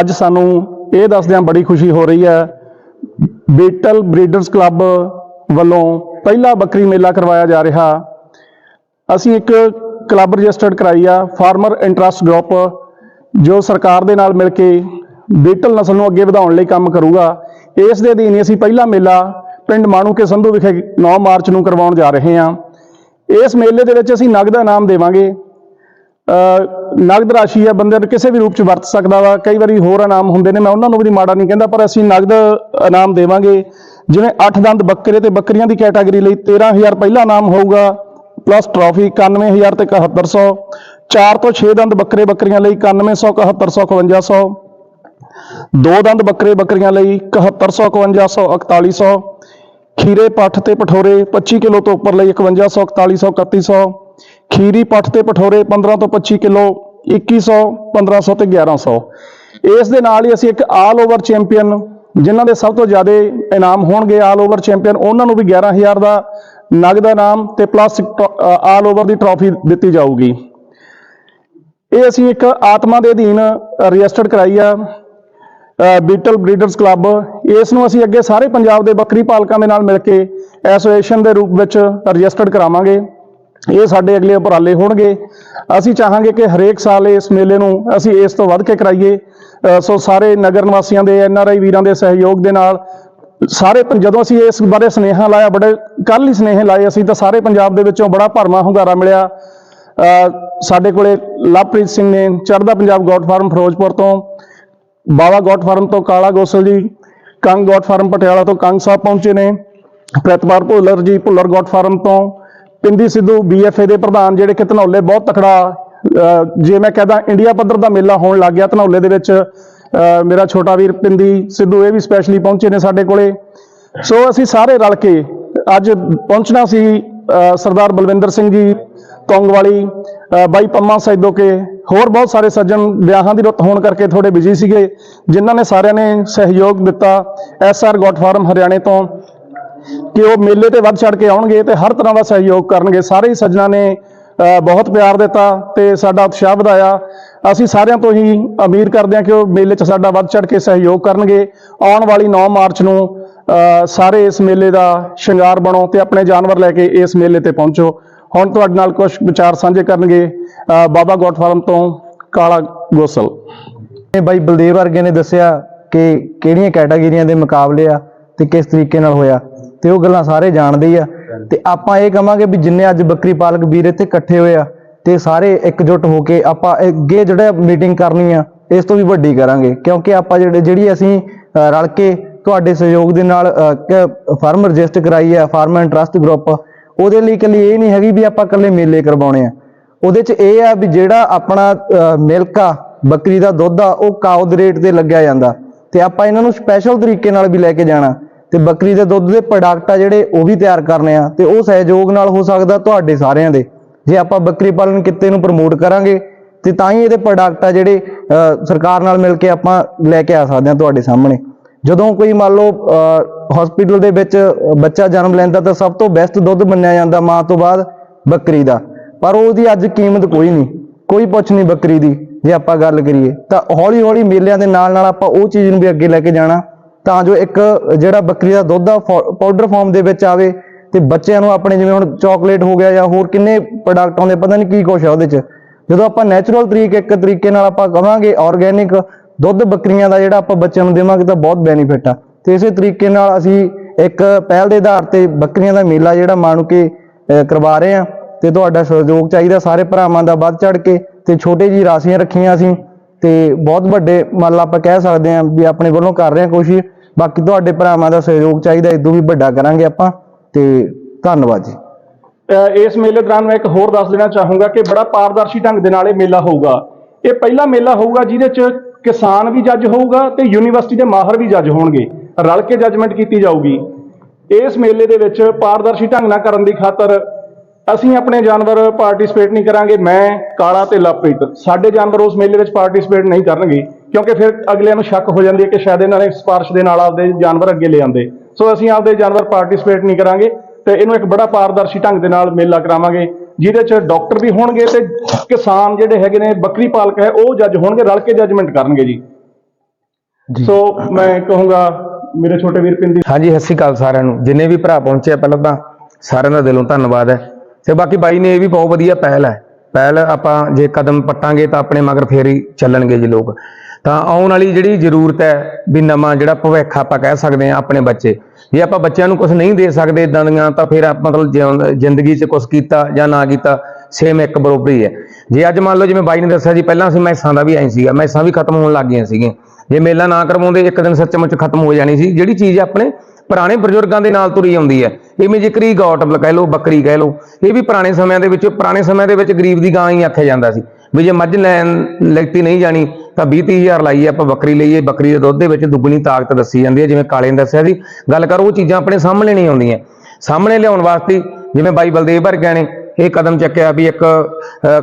ਅੱਜ ਸਾਨੂੰ ਇਹ ਦੱਸਦਿਆਂ ਬੜੀ ਖੁਸ਼ੀ ਹੋ ਰਹੀ ਹੈ, ਬੀਟਲ ਬਰੀਡਰਸ ਕਲੱਬ ਵੱਲੋਂ ਪਹਿਲਾ ਬੱਕਰੀ ਮੇਲਾ ਕਰਵਾਇਆ ਜਾ ਰਿਹਾ। ਅਸੀਂ ਇੱਕ ਕਲੱਬ ਰਜਿਸਟਰਡ ਕਰਾਈ ਆ, ਫਾਰਮਰ ਇੰਟਰਸਟ ਗਰੁੱਪ, ਜੋ ਸਰਕਾਰ ਦੇ ਨਾਲ ਮਿਲ ਕੇ ਬੀਟਲ ਨਸਲ ਨੂੰ ਅੱਗੇ ਵਧਾਉਣ ਲਈ ਕੰਮ ਕਰੂਗਾ। ਇਸ ਦੇ ਅਧੀਨ ਹੀ ਅਸੀਂ ਪਹਿਲਾ ਮੇਲਾ ਪਿੰਡ ਮਾਣੂਕੇ ਸੰਧੂ ਵਿਖੇ 9 ਮਾਰਚ ਨੂੰ ਕਰਵਾਉਣ ਜਾ ਰਹੇ ਹਾਂ। ਇਸ ਮੇਲੇ ਦੇ ਵਿੱਚ ਅਸੀਂ ਨਗਦ ਇਨਾਮ ਦੇਵਾਂਗੇ। ਨਗਦ ਰਾਸ਼ੀ ਹੈ, ਬੰਦੇ ਨੂੰ ਕਿਸੇ ਵੀ ਰੂਪ ਚ ਵਰਤ ਸਕਦਾ ਵਾ। ਕਈ ਵਾਰੀ ਹੋਰ ਇਨਾਮ ਹੁੰਦੇ ਨੇ, ਮੈਂ ਉਹਨਾਂ ਨੂੰ ਵੀ ਮਾੜਾ ਨਹੀਂ ਕਹਿੰਦਾ, ਪਰ ਅਸੀਂ ਨਗਦ ਇਨਾਮ ਦੇਵਾਂਗੇ। ਜਿਵੇਂ 8 ਦੰਦ ਬੱਕਰੇ ਤੇ ਬੱਕਰੀਆਂ ਦੀ ਕੈਟਾਗਰੀ ਲਈ 13000 ਪਹਿਲਾ ਇਨਾਮ ਹੋਊਗਾ ਪਲੱਸ ਟਰਾਫੀ 91000 ਤੇ 7100 4 ਤੋਂ 6 ਦੰਦ ਬੱਕਰੇ ਬੱਕਰੀਆਂ ਲਈ 9100 7100 5100 ਦੋ ਦੰਦ ਬੱਕਰੇ ਬੱਕਰੀਆਂ ਲਈ 7100 5100 4100 ਖੀਰੇ ਪੱਠ ਤੇ ਪਠੋਰੇ 25 ਕਿਲੋ ਤੋਂ ਉੱਪਰ ਲਈ 5100 4100 3100 ਖੀਰੀ ਪੱਠ ਤੇ ਪਠੋਰੇ 15 ਤੋਂ 25 ਕਿਲੋ 2100 1500 ਤੇ 1100 ਇਸ ਦੇ ਨਾਲ ਹੀ ਅਸੀਂ ਇੱਕ ਆਲ ਓਵਰ ਚੈਂਪੀਅਨ ਜਿਨ੍ਹਾਂ ਦੇ ਸਭ ਤੋਂ ਜ਼ਿਆਦਾ ਇਨਾਮ ਹੋਣਗੇ ਆਲ ਓਵਰ ਚੈਂਪੀਅਨ ਉਹਨਾਂ ਨੂੰ ਵੀ 11000 ਦਾ ਨਗਦ ਇਨਾਮ ਤੇ ਪਲੱਸ ਆਲ ਓਵਰ ਦੀ ਟਰੋਫੀ ਦਿੱਤੀ ਜਾਊਗੀ। ਇਹ ਅਸੀਂ ਇੱਕ ਆਤਮਾ ਦੇ ਅਧੀਨ ਰਜਿਸਟਰਡ ਕਰਾਈ ਆ ਬੀਟਲ ਬਰੀਡਰਸ ਕਲੱਬ ਇਸ ਨੂੰ ਅਸੀਂ ਅੱਗੇ ਸਾਰੇ ਪੰਜਾਬ ਦੇ ਬੱਕਰੀ ਪਾਲਕਾਂ ਦੇ ਨਾਲ ਮਿਲ ਕੇ ਐਸੋਸੀਏਸ਼ਨ ਦੇ ਰੂਪ ਵਿੱਚ ਰਜਿਸਟਰਡ ਕਰਾਵਾਂਗੇ। ਇਹ ਸਾਡੇ ਅਗਲੇ ਉਪਰਾਲੇ ਹੋਣਗੇ। ਅਸੀਂ ਚਾਹਾਂਗੇ ਕਿ ਹਰੇਕ ਸਾਲ ਇਸ ਮੇਲੇ ਨੂੰ ਅਸੀਂ ਇਸ ਤੋਂ ਵੱਧ ਕੇ ਕਰਾਈਏ। ਸੋ ਸਾਰੇ ਨਗਰ ਨਿਵਾਸੀਆਂ ਦੇ, ਐਨ ਆਰ ਆਈ ਵੀਰਾਂ ਦੇ ਸਹਿਯੋਗ ਦੇ ਨਾਲ ਸਾਰੇ ਪੰ- ਜਦੋਂ ਅਸੀਂ ਇਸ ਬਾਰੇ ਸੁਨੇਹਾ ਲਾਇਆ, ਬੜੇ ਕੱਲ ਹੀ ਸੁਨੇਹੇ ਲਾਏ ਅਸੀਂ, ਤਾਂ ਸਾਰੇ ਪੰਜਾਬ ਦੇ ਵਿੱਚੋਂ ਬੜਾ ਭਰਮਾ ਹੁੰਗਾਰਾ ਮਿਲਿਆ। ਸਾਡੇ ਕੋਲੇ ਲਵਪ੍ਰੀਤ ਸਿੰਘ ਨੇ ਚੜ੍ਹਦਾ ਪੰਜਾਬ ਗੋਟ ਫਾਰਮ ਫਿਰੋਜ਼ਪੁਰ ਤੋਂ, ਬਾਵਾ ਗੋਟ ਫਾਰਮ ਤੋਂ ਕਾਲਾ ਗੋਸਲ ਜੀ, ਕੰਗ ਗੋਟ ਫਾਰਮ ਪਟਿਆਲਾ ਤੋਂ ਕੰਗ ਸਾਹਿਬ ਪਹੁੰਚੇ ਨੇ ਪ੍ਰਤਪਾਲ ਭੁੱਲਰ ਜੀ ਭੁੱਲਰ ਗੋਟ ਫਾਰਮ ਤੋਂ ਪਿੰਦੀ ਸਿੱਧੂ ਬੀਐਫਏ ਦੇ ਪ੍ਰਧਾਨ ਜਿਹੜੇ ਕਿ ਧਨੌਲੇ ਬਹੁਤ ਤਕੜਾ ਜੇ ਮੈਂ ਕਹਦਾ ਇੰਡੀਆ ਪੱਧਰ ਦਾ ਮੇਲਾ ਹੋਣ ਲੱਗ ਗਿਆ ਧਨੌਲੇ ਦੇ ਵਿੱਚ ਮੇਰਾ ਛੋਟਾ ਵੀਰ ਪਿੰਦੀ ਸਿੱਧੂ ਇਹ ਵੀ ਸਪੈਸ਼ਲੀ ਪਹੁੰਚੇ ਨੇ ਸਾਡੇ ਕੋਲੇ। ਸੋ ਅਸੀਂ ਸਾਰੇ ਰਲ ਕੇ ਅੱਜ ਪਹੁੰਚਣਾ ਸੀ ਸਰਦਾਰ ਬਲਵਿੰਦਰ ਸਿੰਘ ਜੀ ਕੌਂਗਵਾਲੀ ਅਹ, ਬਾਈ ਪੰਮਾ ਸੈਦੋਕੇ ਹੋਰ ਬਹੁਤ ਸਾਰੇ ਸੱਜਣ ਵਿਆਹਾਂ ਦੀ ਰੁੱਤ ਹੋਣ ਕਰਕੇ ਥੋੜੇ ਬਿਜ਼ੀ ਸੀਗੇ ਜਿਨ੍ਹਾਂ ਨੇ ਸਾਰਿਆਂ ਨੇ ਸਹਿਯੋਗ ਦਿੱਤਾ ਐਸਆਰ ਗੋਟ ਫਾਰਮ ਹਰਿਆਣੇ ਤੋਂ। ਕਿ ਉਹ ਮੇਲੇ ਤੇ ਵੱਧ ਚੜ ਕੇ ਆਉਣਗੇ ਤੇ ਹਰ ਤਰ੍ਹਾਂ ਦਾ ਸਹਿਯੋਗ ਕਰਨਗੇ। ਸਾਰੇ ਹੀ ਸੱਜਣਾ ਨੇ ਅ, ਬਹੁਤ ਪਿਆਰ ਦਿੱਤਾ ਤੇ ਸਾਡਾ ਉਤਸ਼ਾਹ ਵਧਾਇਆ। ਅਸੀਂ ਸਾਰਿਆਂ ਤੋਂ ਹੀ ਉਮੀਦ ਕਰਦੇ ਹਾਂ ਕਿ ਉਹ ਮੇਲੇ 'ਚ ਸਾਡਾ ਵੱਧ ਚੜ ਕੇ ਸਹਿਯੋਗ ਕਰਨਗੇ। ਆਉਣ ਵਾਲੀ 9 ਮਾਰਚ ਨੂੰ ਅ, ਸਾਰੇ ਇਸ ਮੇਲੇ ਦਾ ਸ਼ਿੰਗਾਰ ਬਣੋ ਤੇ ਆਪਣੇ ਜਾਨਵਰ ਲੈ ਕੇ ਇਸ ਮੇਲੇ ਤੇ ਪਹੁੰਚੋ। ਹੁਣ ਤੁਹਾਡੇ ਨਾਲ ਕੁਝ ਵਿਚਾਰ ਸਾਂਝੇ ਕਰਨਗੇ। ਅ, ਬਾਬਾ ਗੋਟ ਫਾਰਮ ਤੋਂ ਕਾਲਾ ਗੋਸਲ। ਇਹ ਬਾਈ ਬਲਦੇਵ ਵਰਗੇ ਨੇ ਦੱਸਿਆ ਕਿ ਕਿਹੜੀਆਂ ਕੈਟਾਗਰੀਆਂ ਦੇ ਮੁਕਾਬਲੇ ਆ ਤੇ ਕਿਸ ਤਰੀਕੇ ਨਾਲ ਹੋਇਆ? ਤੇ ਉਹ ਗੱਲਾਂ ਸਾਰੇ ਜਾਣਦੇ ਆ। ਤੇ ਆਪਾਂ ਇਹ ਕਵਾਂਗੇ ਵੀ ਜਿੰਨੇ ਅੱਜ ਬੱਕਰੀ ਪਾਲਕ ਵੀਰ ਇੱਥੇ ਇਕੱਠੇ ਹੋਏ ਆ ਤੇ ਸਾਰੇ ਇਕਜੁੱਟ ਹੋ ਕੇ ਆਪਾਂ ਅੱਗੇ ਜਿਹੜਾ ਮੀਟਿੰਗ ਕਰਨੀ ਆ, ਇਸ ਤੋਂ ਵੀ ਵੱਡੀ ਕਰਾਂਗੇ। ਕਿਉਂਕਿ ਆਪਾਂ ਜਿਹੜੇ, ਜਿਹੜੀ ਅਸੀਂ ਰਲ ਕੇ ਤੁਹਾਡੇ ਸਹਿਯੋਗ ਦੇ ਨਾਲ ਫਾਰਮ ਰਜਿਸਟਰ ਕਰਾਈ ਆ, ਫਾਰਮ ਇੰਟਰਸਟ ਗਰੁੱਪ, ਉਹਦੇ ਲਈ ਇਕੱਲੀ ਇਹ ਨਹੀਂ ਹੈਗੀ ਵੀ ਆਪਾਂ ਇਕੱਲੇ ਮੇਲੇ ਕਰਵਾਉਣੇ ਆ। ਉਹਦੇ ਚ ਇਹ ਆ ਵੀ ਜਿਹੜਾ ਆਪਣਾ ਮਿਲਕ ਆ, ਬੱਕਰੀ ਦਾ ਦੁੱਧ ਆ, ਉਹ ਕਾਉ ਦੇ ਰੇਟ ਤੇ ਲੱਗਿਆ ਜਾਂਦਾ। ਤੇ ਆਪਾਂ ਇਹਨਾਂ ਨੂੰ ਸਪੈਸ਼ਲ ਤਰੀਕੇ ਨਾਲ ਵੀ ਲੈ ਕੇ ਜਾਣਾ। ਤੇ ਬੱਕਰੀ ਦੇ ਦੁੱਧ ਦੇ ਪ੍ਰੋਡਕਟ ਆ ਜਿਹੜੇ ਉਹ ਵੀ ਤਿਆਰ ਕਰਨੇ ਆ ਤੇ ਉਹ ਸਹਿਯੋਗ ਨਾਲ ਹੋ ਸਕਦਾ ਤੁਹਾਡੇ ਸਾਰਿਆਂ ਦੇ। ਜੇ ਆਪਾਂ ਬੱਕਰੀ ਪਾਲਣ ਕਿੱਤੇ ਨੂੰ ਪ੍ਰਮੋਟ ਕਰਾਂਗੇ, ਤੇ ਤਾਂ ਹੀ ਇਹਦੇ ਪ੍ਰੋਡਕਟ ਆ ਜਿਹੜੇ ਸਰਕਾਰ ਨਾਲ ਮਿਲ ਕੇ ਆਪਾਂ ਲੈ ਕੇ ਆ ਸਕਦੇ ਹਾਂ ਤੁਹਾਡੇ ਸਾਹਮਣੇ। ਜਦੋਂ ਕੋਈ ਮੰਨ ਲਓ ਹਸਪੀਟਲ ਦੇ ਵਿੱਚ ਬੱਚਾ ਜਨਮ ਲੈਂਦਾ ਤਾਂ ਸਭ ਤੋਂ ਬੈਸਟ ਦੁੱਧ ਮੰਨਿਆ ਜਾਂਦਾ ਮਾਂ ਤੋਂ ਬਾਅਦ ਬੱਕਰੀ ਦਾ। ਪਰ ਉਹਦੀ ਅੱਜ ਕੀਮਤ ਕੋਈ ਨਹੀਂ, ਕੋਈ ਪੁੱਛ ਨਹੀਂ ਬੱਕਰੀ ਦੀ, ਜੇ ਆਪਾਂ ਗੱਲ ਕਰੀਏ। ਤਾਂ ਹੌਲੀ ਹੌਲੀ ਮੇਲਿਆਂ ਦੇ ਨਾਲ ਨਾਲ ਆਪਾਂ ਉਹ ਚੀਜ਼ ਨੂੰ ਵੀ ਅੱਗੇ ਲੈ ਕੇ ਜਾਣਾ। ਤਾਂ ਜੋ ਇੱਕ ਜਿਹੜਾ ਬੱਕਰੀ ਦਾ ਦੁੱਧ ਆ ਪਾਊਡਰ ਫਾਰਮ ਦੇ ਵਿੱਚ ਆਵੇ ਤੇ ਬੱਚਿਆਂ ਨੂੰ ਆਪਣੇ ਜਿਵੇਂ ਹੁਣ ਚਾਕਲੇਟ ਹੋ ਗਿਆ ਜਾਂ ਹੋਰ ਕਿੰਨੇ ਪ੍ਰੋਡਕਟ ਆਉਂਦੇ, ਪਤਾ ਨਹੀਂ ਕੀ ਕੁਛ ਆ ਉਹਦੇ 'ਚ। ਜਦੋਂ ਆਪਾਂ ਨੈਚੁਰਲ ਤਰੀਕੇ, ਇੱਕ ਤਰੀਕੇ ਨਾਲ ਆਪਾਂ ਕਵਾਂਗੇ ਆਰਗੇਨਿਕ ਦੁੱਧ ਬੱਕਰੀਆਂ ਦਾ ਜਿਹੜਾ ਆਪਾਂ ਬੱਚਿਆਂ ਨੂੰ ਦੇਵਾਂਗੇ ਤਾਂ ਬਹੁਤ ਬੈਨੀਫਿਟ ਆ। ਤੇ ਇਸੇ ਤਰੀਕੇ ਨਾਲ ਅਸੀਂ ਇੱਕ ਪਹਿਲ ਦੇ ਆਧਾਰ ਤੇ ਬੱਕਰੀਆਂ ਦਾ ਮੇਲਾ ਜਿਹੜਾ ਮਾਣੂ ਕੇ ਕਰਵਾ ਰਹੇ ਆ। ਤੇ ਤੁਹਾਡਾ ਸਹਿਯੋਗ ਚਾਹੀਦਾ ਸਾਰੇ ਭਰਾਵਾਂ ਦਾ ਵੱਧ ਚੜ ਕੇ ਤੇ ਛੋਟੇ ਜੀ ਰਾਸੀਆਂ ਰੱਖੀਆਂ ਅਸੀਂ। ਤੇ ਬਹੁਤ ਵੱਡੇ ਮੰਨ ਲਾ ਆਪਾਂ ਕਹਿ ਸਕਦੇ ਹਾਂ ਵੀ ਆਪਣੇ ਵੱਲੋਂ ਕਰ ਰਹੇ ਹਾਂ ਕੋਸ਼ਿਸ਼, ਬਾਕੀ ਤੁਹਾਡੇ ਭਰਾਵਾਂ ਦਾ ਸਹਿਯੋਗ ਚਾਹੀਦਾ ਇਦੋਂ ਵੀ ਵੱਡਾ ਕਰਾਂਗੇ ਆਪਾਂ, ਤੇ ਧੰਨਵਾਦ ਜੀ। ਇਸ ਮੇਲੇ ਦੌਰਾਨ ਮੈਂ ਇੱਕ ਹੋਰ ਦੱਸ ਦੇਣਾ ਚਾਹੂੰਗਾ ਕਿ ਬੜਾ ਪਾਰਦਰਸ਼ੀ ਢੰਗ ਦੇ ਨਾਲ ਇਹ ਮੇਲਾ ਹੋਊਗਾ। ਇਹ ਪਹਿਲਾ ਮੇਲਾ ਹੋਊਗਾ ਜਿਹਦੇ 'ਚ ਕਿਸਾਨ ਵੀ ਜੱਜ ਹੋਊਗਾ ਤੇ ਯੂਨੀਵਰਸਿਟੀ ਦੇ ਮਾਹਰ ਵੀ ਜੱਜ ਹੋਣਗੇ। ਰਲ ਕੇ ਜੱਜਮੈਂਟ ਕੀਤੀ ਜਾਊਗੀ। ਇਸ ਮੇਲੇ ਦੇ ਵਿੱਚ ਪਾਰਦਰਸ਼ੀ ਢੰਗ ਨਾਲ ਕਰਨ ਦੀ ਖਾਤਰ ਅਸੀਂ ਆਪਣੇ ਜਾਨਵਰ ਪਾਰਟਿਸਿਪੇਟ ਨਹੀਂ ਕਰਾਂਗੇ ਮੈਂ ਕਾਲਾ ਤੇ ਲਵਪ੍ਰੀਤ। ਸਾਡੇ ਜਾਨਵਰ ਉਸ ਮੇਲੇ ਵਿੱਚ ਪਾਰਟਿਸਿਪੇਟ ਨਹੀਂ ਕਰਨਗੇ ਕਿਉਂਕਿ ਫਿਰ ਅਗਲਿਆਂ ਨੂੰ ਸ਼ੱਕ ਹੋ ਜਾਂਦੀ ਹੈ ਕਿ ਸ਼ਾਇਦ ਇਹਨਾਂ ਨੇ ਸਿਫਾਰਿਸ਼ ਦੇ ਨਾਲ ਆਪਦੇ ਜਾਨਵਰ ਅੱਗੇ ਲੈ ਆਂਦੇ ਸੋ ਅਸੀਂ ਆਪਦੇ ਜਾਨਵਰ ਪਾਰਟਿਸਿਪੇਟ ਨਹੀਂ ਕਰਾਂਗੇ ਤੇ ਇਹਨੂੰ ਇੱਕ ਬੜਾ ਪਾਰਦਰਸ਼ੀ ਢੰਗ ਦੇ ਨਾਲ ਮੇਲਾ ਕਰਾਵਾਂਗੇ ਜਿਹਦੇ 'ਚ ਡਾਕਟਰ ਵੀ ਹੋਣਗੇ ਤੇ ਕਿਸਾਨ ਜਿਹੜੇ ਹੈਗੇ ਨੇ ਬੱਕਰੀ ਪਾਲਕ ਹੈ ਉਹ ਜੱਜ ਹੋਣਗੇ ਰਲ ਕੇ ਜੱਜਮੈਂਟ ਕਰਨਗੇ ਜੀ। ਸੋ ਮੈਂ ਕਹੂੰਗਾ ਮੇਰੇ ਛੋਟੇ ਵੀਰ ਪਿੰਦੀ। ਹਾਂਜੀ ਸਤਿ ਸ਼੍ਰੀ ਅਕਾਲ ਸਾਰਿਆਂ ਨੂੰ। ਜਿੰਨੇ ਵੀ ਭਰਾ ਪਹੁੰਚੇ ਆ ਪਹਿਲਾਂ ਤਾਂ ਸਾਰਿਆਂ ਦਾ ਦਿਲੋਂ ਧੰਨਵਾਦ ਹੈ। ਤੇ ਬਾਕੀ ਬਾਈ ਨੇ ਇਹ ਵੀ ਬਹੁਤ ਵਧੀਆ ਪਹਿਲ ਹੈ। ਪਹਿਲ ਆਪਾਂ ਜੇ ਕਦਮ ਪੱਟਾਂਗੇ ਤਾਂ ਆਪਣੇ ਮਗਰ ਫੇਰ ਹੀ ਚੱਲਣਗੇ ਜੀ ਲੋਕ। ਤਾਂ ਆਉਣ ਵਾਲੀ ਜਿਹੜੀ ਜ਼ਰੂਰਤ ਹੈ ਵੀ ਨਵਾਂ ਜਿਹੜਾ ਭਵਿੱਖ ਆਪਾਂ ਕਹਿ ਸਕਦੇ ਆ ਆਪਣੇ ਬੱਚੇ, ਜੇ ਆਪਾਂ ਬੱਚਿਆਂ ਨੂੰ ਕੁਝ ਨਹੀਂ ਦੇ ਸਕਦੇ ਇਦਾਂ ਦੀਆਂ ਤਾਂ ਫਿਰ ਆਪ- ਮਤਲਬ ਜ਼ਿੰਦਗੀ 'ਚ ਕੁਝ ਕੀਤਾ ਜਾਂ ਨਾ ਕੀਤਾ ਸੇਮ ਇੱਕ ਬਰੋਬਰੀ ਹੈ। ਜੇ ਅੱਜ ਮੰਨ ਲਓ ਜਿਵੇਂ ਬਾਈ ਨੇ ਦੱਸਿਆ ਜੀ, ਪਹਿਲਾਂ ਅਸੀਂ ਮੈਸਾਂ ਦਾ ਵੀ ਐਂ ਸੀਗਾ, ਮੈਸਾਂ ਵੀ ਖਤਮ ਹੋਣ ਲੱਗ ਗਈਆਂ ਸੀਗੀਆਂ। ਜੇ ਮੇਲਾ ਨਾ ਕਰਵਾਉਂਦੇ, ਇੱਕ ਦਿਨ ਸੱਚਮੁੱਚ ਖਤਮ ਹੋ ਜਾਣੀ ਸੀ। ਜਿਹੜੀ ਚੀਜ਼ ਆਪਣੇ ਪੁਰਾਣੇ ਬਜ਼ੁਰਗਾਂ ਦੇ ਨਾਲ ਤੁਰੀ ਆਉਂਦੀ ਹੈ। ਇਵੇਂ ਜ਼ਿਕਰੀ ਗੌਟ ਕਹਿ ਲਓ, ਬੱਕਰੀ ਕਹਿ ਲਓ, ਇਹ ਵੀ ਪੁਰਾਣੇ ਸਮਿਆਂ ਦੇ ਵਿੱਚ, ਪੁਰਾਣੇ ਸਮਿਆਂ ਦੇ ਵਿੱਚ ਗਰੀਬ ਦੀ ਗਾਂ ਹੀ ਆਖਿਆ ਜਾਂਦਾ ਸੀ ਵੀ ਜੇ ਮੱਝ ਲੈਣ ਲੈਤੀ ਨਹੀਂ ਜਾਣੀ ਤਾਂ 20 ਤੀਹ ਹਜ਼ਾਰ ਲਾਈਏ ਆਪਾਂ ਬੱਕਰੀ ਲਈਏ, ਬੱਕਰੀ ਦੇ ਦੁੱਧ ਦੇ ਵਿੱਚ ਦੁੱਗਣੀ ਤਾਕਤ ਦੱਸੀ ਜਾਂਦੀ ਹੈ, ਜਿਵੇਂ ਕਾਲੇ ਨੇ ਦੱਸਿਆ ਸੀ। ਗੱਲ ਕਰੋ, ਉਹ ਚੀਜ਼ਾਂ ਆਪਣੇ ਸਾਹਮਣੇ ਨਹੀਂ ਆਉਂਦੀਆਂ। ਸਾਹਮਣੇ ਲਿਆਉਣ ਵਾਸਤੇ ਜਿਵੇਂ ਬਾਈ ਬਲਦੇਵ ਵਰਗਿਆਂ ਨੇ ਇਹ ਕਦਮ ਚੱਕਿਆ ਵੀ ਇੱਕ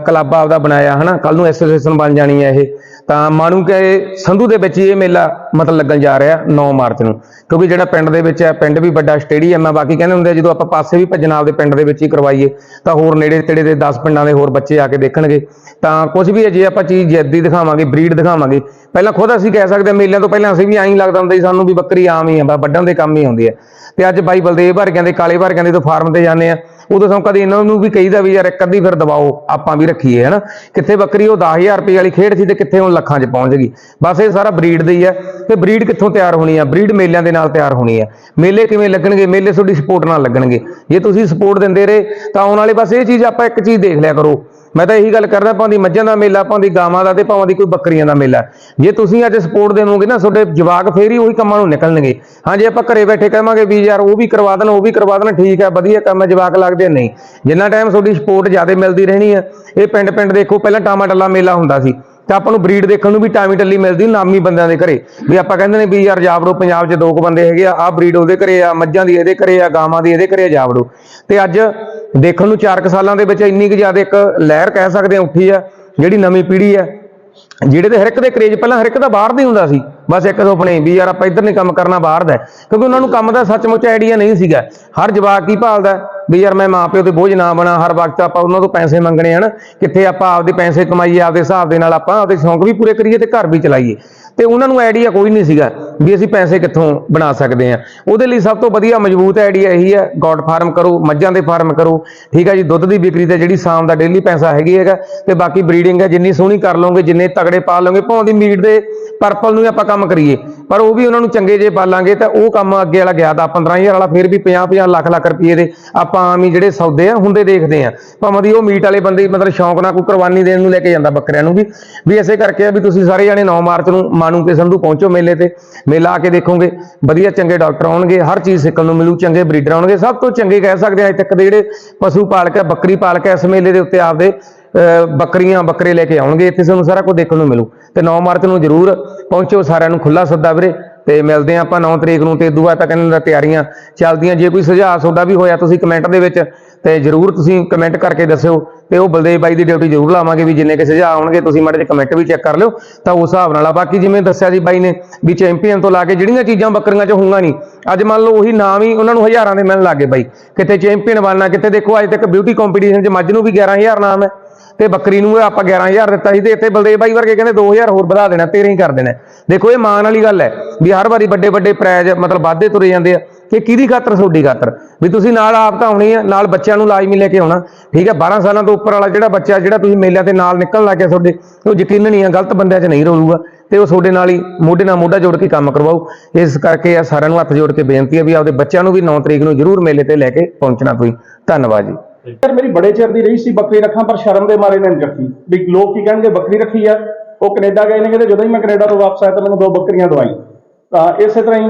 ਕਲੱਬ ਆਪਦਾ ਬਣਾਇਆ, ਹਨਾ? ਕੱਲ ਨੂੰ ਐਸੋਸੀਏਸ਼ਨ ਬਣ ਜਾਣੀ ਹੈ ਇਹ। ਤਾਂ ਮਾਣੂ ਕਿ ਸੰਧੂ ਦੇ ਵਿੱਚ ਹੀ ਇਹ ਮੇਲਾ ਮਤਲਬ ਲੱਗਣ ਜਾ ਰਿਹਾ 9 ਮਾਰਚ ਨੂੰ। ਕਿਉਂਕਿ ਜਿਹੜਾ ਪਿੰਡ ਦੇ ਵਿੱਚ ਹੈ, ਪਿੰਡ ਵੀ ਵੱਡਾ ਸਟੇਡੀਅਮ ਹੈ, ਬਾਕੀ ਕਹਿੰਦੇ ਹੁੰਦੇ ਆ ਜਦੋਂ ਆਪਾਂ ਪਾਸੇ ਵੀ ਭੱਜਣਾ ਆਪਦੇ ਪਿੰਡ ਦੇ ਵਿੱਚ ਹੀ ਕਰਵਾਈਏ, ਤਾਂ ਹੋਰ ਨੇੜੇ ਤੇੜੇ ਦੇ 10 ਪਿੰਡਾਂ ਦੇ ਹੋਰ ਬੱਚੇ ਆ ਕੇ ਦੇਖਣਗੇ। ਤਾਂ ਕੁਝ ਵੀ ਹੈ, ਜੇ ਆਪਾਂ ਚੀਜ਼ ਜੈਦੀ ਦਿਖਾਵਾਂਗੇ, ਬਰੀਡ ਦਿਖਾਵਾਂਗੇ, ਪਹਿਲਾਂ ਖੁਦ ਅਸੀਂ ਕਹਿ ਸਕਦੇ ਹਾਂ ਮੇਲਿਆਂ ਤੋਂ ਪਹਿਲਾਂ ਅਸੀਂ ਵੀ ਐਂ ਲੱਗਦਾ ਹੁੰਦਾ ਸੀ, ਸਾਨੂੰ ਵੀ ਬੱਕਰੀ ਆਮ ਹੀ ਆ ਵੱਡਾਂ ਦੇ ਕੰਮ ਹੀ ਆਉਂਦੀ ਹੈ। ਤੇ ਅੱਜ ਬਾਈ ਬਲਦੇਵ ਵਰਗਿਆਂ ਦੇ, ਕਾਲੇ ਵਰਗਿਆਂ ਦੇ ਤੋਂ ਫਾਰਮ ਤੇ ਜਾਂਦੇ ਆ। ਉਦੋਂ ਸਾਨੂੰ ਕਦੇ ਇਹਨਾਂ ਨੂੰ ਵੀ ਕਹੀਦਾ ਵੀ ਯਾਰ ਇੱਕ ਅੱਧੀ ਫਿਰ ਦਬਾਓ, ਆਪਾਂ ਵੀ ਰੱਖੀਏ, ਹਨਾ? ਕਿੱਥੇ ਬੱਕਰੀ, ਉਹ 10000 ਰੁਪਏ ਵਾਲੀ ਖੇਡ ਸੀ ਤੇ ਕਿੱਥੇ ਹੁਣ ਲੱਖਾਂ 'ਚ ਪਹੁੰਚ ਗਈ। ਬਸ ਇਹ ਸਾਰਾ ਬਰੀਡ ਦੀ ਹੀ ਹੈ ਤੇ ਬਰੀਡ ਕਿੱਥੋਂ ਤਿਆਰ ਹੋਣੀ ਆ? ਬਰੀਡ ਮੇਲਿਆਂ ਦੇ ਨਾਲ ਤਿਆਰ ਹੋਣੀ ਹੈ ਮੇਲੇ ਕਿਵੇਂ ਲੱਗਣਗੇ? ਮੇਲੇ ਤੁਹਾਡੀ ਸਪੋਰਟ ਨਾਲ ਲੱਗਣਗੇ। ਜੇ ਤੁਸੀਂ ਸਪੋਰਟ ਦਿੰਦੇ ਰਹੇ, ਤਾਂ ਆਉਣ ਵਾਲੇ ਬਸ ਇਹ ਚੀਜ਼ ਆਪਾਂ ਇੱਕ ਚੀਜ਼ ਦੇਖ ਲਿਆ ਕਰੋ। ਮੈਂ ਤਾਂ ਇਹੀ ਗੱਲ ਕਰਦਾ ਭਾਵੇਂ ਮੱਝਾਂ ਦਾ ਮੇਲਾ ਭਾਵੇਂ ਗਾਵਾਂ ਦਾ ਤੇ ਭਾਵੇਂ ਦੀ ਕੋਈ ਬੱਕਰੀਆਂ ਦਾ ਮੇਲਾ। ਜੇ ਤੁਸੀਂ ਅੱਜ ਸਪੋਰਟ ਦੇਵੋਗੇ ਨਾ, ਤੁਹਾਡੇ ਜਵਾਕ ਫੇਰ ਹੀ ਉਹੀ ਕੰਮਾਂ ਨੂੰ ਨਿਕਲਣਗੇ। ਹਾਂ, ਜੇ ਆਪਾਂ ਘਰੇ ਬੈਠੇ ਕਹਾਂਗੇ ਵੀ ਯਾਰ ਉਹ ਵੀ ਕਰਵਾ ਦੇਣ, ਉਹ ਵੀ ਕਰਵਾ ਦੇਣ, ਠੀਕ ਹੈ, ਵਧੀਆ ਕੰਮ ਹੈ, ਜਵਾਕ ਲੱਗਦੇ ਨਹੀਂ। ਜਿੰਨਾ ਟਾਈਮ ਤੁਹਾਡੀ ਸਪੋਰਟ ਜ਼ਿਆਦਾ ਮਿਲਦੀ ਰਹਿਣੀ ਹੈ ਇਹ ਪਿੰਡ ਪਿੰਡ ਦੇਖੋ, ਪਹਿਲਾਂ ਟਾਮਾ ਟੱਲਾ ਮੇਲਾ ਹੁੰਦਾ ਸੀ। ਤੇ ਆਪਾਂ ਨੂੰ ਬਰੀਡ ਦੇਖਣ ਨੂੰ ਵੀ ਟਾਮੀ ਟੱਲੀ ਮਿਲਦੀ ਨਾਮੀ ਬੰਦਿਆਂ ਦੇ ਘਰੇ। ਵੀ ਆਪਾਂ ਕਹਿੰਦੇ ਨੇ ਵੀ ਯਾਰ ਜਾਵੜੋ, ਪੰਜਾਬ 'ਚ ਦੋ ਕੁ ਬੰਦੇ ਹੈਗੇ ਆ, ਆਹ ਬਰੀਡ ਉਹਦੇ ਘਰੇ ਆ, ਮੱਝਾਂ ਦੀ ਇਹਦੇ ਘਰੇ ਆ, ਗਾਵਾਂ ਦੀ ਇਹਦੇ ਘਰੇ ਆ, ਜਾਵੜੋ। ਤੇ ਅੱਜ ਦੇਖਣ ਨੂੰ 4 ਸਾਲਾਂ ਦੇ ਵਿੱਚ ਇੰਨੀ ਕੁ ਜ਼ਿਆਦਾ ਇੱਕ ਲਹਿਰ ਕਹਿ ਸਕਦੇ ਆ ਉੱਠੀ ਆ, ਜਿਹੜੀ ਨਵੀਂ ਪੀੜ੍ਹੀ ਆ, ਜਿਹੜੇ ਤੇ ਹਰ ਇੱਕ ਦੇ ਕਰੇਜ ਪਹਿਲਾਂ ਹਰ ਇੱਕ ਦਾ ਬਾਹਰ ਦਾ ਹੁੰਦਾ ਸੀ। ਬਸ ਇੱਕ ਸੁਪਨੇ ਵੀ ਯਾਰ ਆਪਾਂ ਇੱਧਰ ਨਹੀਂ ਕੰਮ ਕਰਨਾ, ਬਾਹਰ ਦਾ ਕਿਉਂਕਿ ਉਹਨਾਂ ਨੂੰ ਕੰਮ ਦਾ ਸੱਚਮੁੱਚ ਆਈਡੀਆ ਨਹੀਂ ਸੀਗਾ। ਹਰ ਜਵਾਕ ਕੀ ਭਾਲਦਾ ਵੀ ਯਾਰ ਮੈਂ ਮਾਪਿਓ ਤੇ ਬੋਝ ਨਾ ਬਣਾ, ਹਰ ਵਕਤ ਆਪਾਂ ਉਹਨਾਂ ਤੋਂ ਪੈਸੇ ਮੰਗਣੇ ਹਨ ਕਿੱਥੇ ਆਪਾਂ ਆਪਦੇ ਪੈਸੇ ਕਮਾਈਏ, ਆਪਦੇ ਹਿਸਾਬ ਦੇ ਨਾਲ ਆਪਾਂ ਆਪਦੇ ਸ਼ੌਂਕ ਵੀ ਪੂਰੇ ਕਰੀਏ ਤੇ ਘਰ ਵੀ ਚਲਾਈਏ। ਤੇ ਉਹਨਾਂ ਨੂੰ ਆਈਡੀਆ ਕੋਈ ਨਹੀਂ ਸੀਗਾ ਵੀ ਅਸੀਂ ਪੈਸੇ ਕਿੱਥੋਂ ਬਣਾ ਸਕਦੇ ਹਾਂ। ਉਹਦੇ ਲਈ ਸਭ ਤੋਂ ਵਧੀਆ ਮਜ਼ਬੂਤ ਆਈਡੀਆ ਇਹੀ ਹੈ ਗੋਡ ਫਾਰਮ ਕਰੋ, ਮੱਝਾਂ ਦੇ ਫਾਰਮ ਕਰੋ, ਠੀਕ ਹੈ ਜੀ, ਦੁੱਧ ਦੀ ਵਿਕਰੀ ਤੇ ਜਿਹੜੀ ਸ਼ਾਮ ਦਾ ਡੇਲੀ ਪੈਸਾ ਹੈਗੀ ਹੈਗਾ, ਤੇ ਬਾਕੀ ਬਰੀਡਿੰਗ ਹੈ, ਜਿੰਨੀ ਸੋਹਣੀ ਕਰ ਲਓਗੇ, ਜਿੰਨੇ ਤਗੜੇ ਪਾ ਲਓਗੇ, ਭਾਵੇਂ ਦੀ ਮੀਟ ਦੇ ਪਰਪਲ ਨੂੰ ਹੀ ਆਪਾਂ ਕੰਮ ਕਰੀਏ। ਪਰ ਉਹ ਵੀ ਉਹਨਾਂ ਨੂੰ ਚੰਗੇ ਜੇ ਪਾਲਾਂਗੇ ਤਾਂ ਉਹ ਕੰਮ ਅੱਗੇ ਵਾਲਾ ਗਿਆ ਦਾ 15000 ਵਾਲਾ ਫਿਰ ਵੀ 50 50 ਲੱਖ ਲੱਖ ਰੁਪਏ ਦੇ ਆਪਾਂ ਆਮ ਹੀ ਜਿਹੜੇ ਸੌਦੇ ਆ ਹੁੰਦੇ ਦੇਖਦੇ ਆ। ਭਾਵੇਂ ਦੀ ਉਹ ਮੀਟ ਵਾਲੇ ਬੰਦੇ ਮਤਲਬ ਸ਼ੌਂਕ ਨਾਲ ਕੋਈ ਕੁਰਬਾਨੀ ਦੇਣ ਨੂੰ ਲੈ ਕੇ ਜਾਂਦਾ ਬੱਕਰਿਆਂ ਨੂੰ ਵੀ। ਵੀ ਐਸੇ ਕਰਕੇ ਆ ਵੀ ਤੁਸੀਂ ਸਾਰੇ ਜਾਣੇ 9 ਮਾਰਚ ਨੂੰ ਮਾਨੂ ਕੇ ਸੰਧੂ ਪਹੁੰਚੋ ਮੇਲੇ ਤੇ। ਮੇਲਾ ਆ ਕੇ ਦੇਖੋਗੇ, ਵਧੀਆ ਚੰਗੇ ਡਾਕਟਰ ਆਉਣਗੇ, ਹਰ ਚੀਜ਼ ਸਿੱਖਣ ਨੂੰ ਮਿਲੂ, ਚੰਗੇ ਬਰੀਡਰ ਆਉਣਗੇ, ਸਭ ਤੋਂ ਚੰਗੇ ਕਹਿ ਸਕਦੇ ਆ ਅੱਜ ਤੱਕ ਦੇ ਜਿਹੜੇ ਪਸ਼ੂ ਪਾਲਕ ਹੈ ਬੱਕਰੀ ਪਾਲਕ ਹੈ ਇਸ ਮੇਲੇ ਦੇ ਉੱਤੇ ਆਪਦੇ। ਬੱਕਰੀਆਂ ਬੱਕਰੇ ਲੈ ਕੇ ਆਉਣਗੇ, ਇੱਥੇ ਤੁਹਾਨੂੰ ਸਾਰਾ ਕੁਝ ਦੇਖਣ ਨੂੰ ਮਿਲੂ। ਤੇ 9 ਮਾਰਚ ਨੂੰ ਜਰੂਰ ਪਹੁੰਚਿਓ ਸਾਰਿਆਂ ਨੂੰ ਖੁੱਲਾ ਸੱਦਾ ਵੀਰੇ। ਤੇ ਮਿਲਦੇ ਹਾਂ ਆਪਾਂ 9 ਤਰੀਕ ਨੂੰ, ਤੇ ਦੁਆ ਤੱਕ ਇਹਨਾਂ ਦਾ ਤਿਆਰੀਆਂ ਚੱਲਦੀਆਂ। ਜੇ ਕੋਈ ਸੁਝਾਅ ਤੁਹਾਡਾ ਵੀ ਹੋਇਆ, ਤੁਸੀਂ ਕਮੈਂਟ ਦੇ ਵਿੱਚ ਤੇ ਜਰੂਰ ਤੁਸੀਂ ਕਮੈਂਟ ਕਰਕੇ ਦੱਸਿਓ। ਤੇ ਉਹ ਬਲਦੇਵ ਬਾਈ ਦੀ ਡਿਊਟੀ ਜਰੂਰ ਲਾਵਾਂਗੇ ਵੀ ਜਿੰਨੇ ਕਿ ਸੁਝਾਅ ਆਉਣਗੇ, ਤੁਸੀਂ ਮਾੜੇ ਜਿਹੇ ਕਮੈਂਟ ਵੀ ਚੈੱਕ ਕਰ ਲਿਓ, ਤਾਂ ਉਸ ਹਿਸਾਬ ਨਾਲ ਆ। ਬਾਕੀ ਜਿਵੇਂ ਦੱਸਿਆ ਸੀ ਬਾਈ ਨੇ ਵੀ ਚੈਂਪੀਅਨ ਤੋਂ ਲਾ ਕੇ ਜਿਹੜੀਆਂ ਚੀਜ਼ਾਂ ਬੱਕਰੀਆਂ 'ਚ ਹੋਊਗਾ ਨਹੀਂ, ਅੱਜ ਮੰਨ ਲਓ ਉਹੀ ਨਾਮ ਹੀ ਉਹਨਾਂ ਨੂੰ ਹਜ਼ਾਰਾਂ ਦੇ ਮਿਲਣ ਲੱਗੇ ਬਾਈ। ਕਿਤੇ ਚੈਂਪੀਅਨ ਬਣਨਾ, ਕਿਤੇ ਦੇਖੋ ਅੱਜ ਤੱਕ ਬਿਊਟੀ ਕੰਪੀਟੀਸ਼ਨ 'ਚ ਮੱਝ ਨੂੰ ਵੀ 11000 ਨਾਮ ਹੈ। ਤੇ ਬੱਕਰੀ ਨੂੰ ਆਪਾਂ 11000 ਦਿੱਤਾ ਸੀ ਤੇ ਇੱਥੇ ਬਲਦੇਵ ਬਾਈ ਵਰਗੇ ਕਹਿੰਦੇ 2000 ਹੋਰ ਵਧਾ ਦੇਣਾ 13 ਹੀ ਕਰ ਦੇਣਾ। ਦੇਖੋ, ਇਹ ਮਾਣ ਵਾਲੀ ਗੱਲ ਹੈ ਵੀ ਹਰ ਵਾਰੀ ਵੱਡੇ ਵੱਡੇ ਪ੍ਰਾਈਜ਼ ਮਤਲਬ ਵਾਧੇ ਤੁਰੇ ਜਾਂਦੇ ਆ, ਕਿ ਕਿਹਦੀ ਖਾਤਰ? ਤੁਹਾਡੀ ਖਾਤਰ। ਵੀ ਤੁਸੀਂ ਨਾਲ ਆਪ ਤਾਂ ਆਉਣੀ ਆ, ਨਾਲ ਬੱਚਿਆਂ ਨੂੰ ਲਾਜ਼ਮੀ ਲੈ ਕੇ ਆਉਣਾ। ਠੀਕ ਹੈ 12 ਸਾਲਾਂ ਤੋਂ ਉੱਪਰ ਵਾਲਾ ਜਿਹੜਾ ਬੱਚਾ, ਜਿਹੜਾ ਤੁਸੀਂ ਮੇਲਿਆਂ ਤੇ ਨਾਲ ਨਿਕਲਣ ਲੱਗ ਗਿਆ ਤੁਹਾਡੇ, ਉਹ ਯਕੀਨ ਨਹੀਂ ਆ, ਗਲਤ ਬੰਦਿਆਂ 'ਚ ਨਹੀਂ ਰਹੂਗਾ। ਤੇ ਉਹ ਤੁਹਾਡੇ ਨਾਲ ਹੀ ਮੋਢੇ ਨਾਲ ਮੋਢਾ ਜੋੜ ਕੇ ਕੰਮ ਕਰਵਾਓ। ਇਸ ਕਰਕੇ ਆ ਸਾਰਿਆਂ ਨੂੰ ਹੱਥ ਜੋੜ ਕੇ ਬੇਨਤੀ ਹੈ ਵੀ ਆਪਦੇ ਬੱਚਿਆਂ ਨੂੰ ਵੀ 9 ਤਰੀਕ ਨੂੰ ਜ਼ਰੂਰ ਮੇਲੇ ਤੇ ਲੈ ਕੇ ਪਹੁੰਚਣਾ ਤੁਸੀਂ। ਧੰਨਵਾਦ ਜੀ। ਸਰ, ਮੇਰੀ ਬੜੇ ਚਿਰ ਦੀ ਰਹੀ ਸੀ ਬੱਕਰੀ ਰੱਖਾਂ, ਪਰ ਸ਼ਰਮ ਦੇ ਮਾਰੇ ਨੇ ਨਹੀਂ ਰੱਖੀ ਵੀ ਲੋਕ ਕੀ ਕਹਿਣਗੇ, ਬੱਕਰੀ ਰੱਖੀ ਆ। ਉਹ ਕੈਨੇਡਾ ਗਏ ਨੇ ਕਹਿੰਦੇ ਜਦੋਂ ਹੀ ਮੈਂ ਕੈਨੇਡਾ ਤੋਂ ਵਾਪਸ ਆਇਆ ਤਾਂ ਮੈਨੂੰ ਦੋ ਬੱਕਰੀਆਂ ਦਵਾਈ ਤਾਂ ਇਸੇ ਤਰ੍ਹਾਂ ਹੀ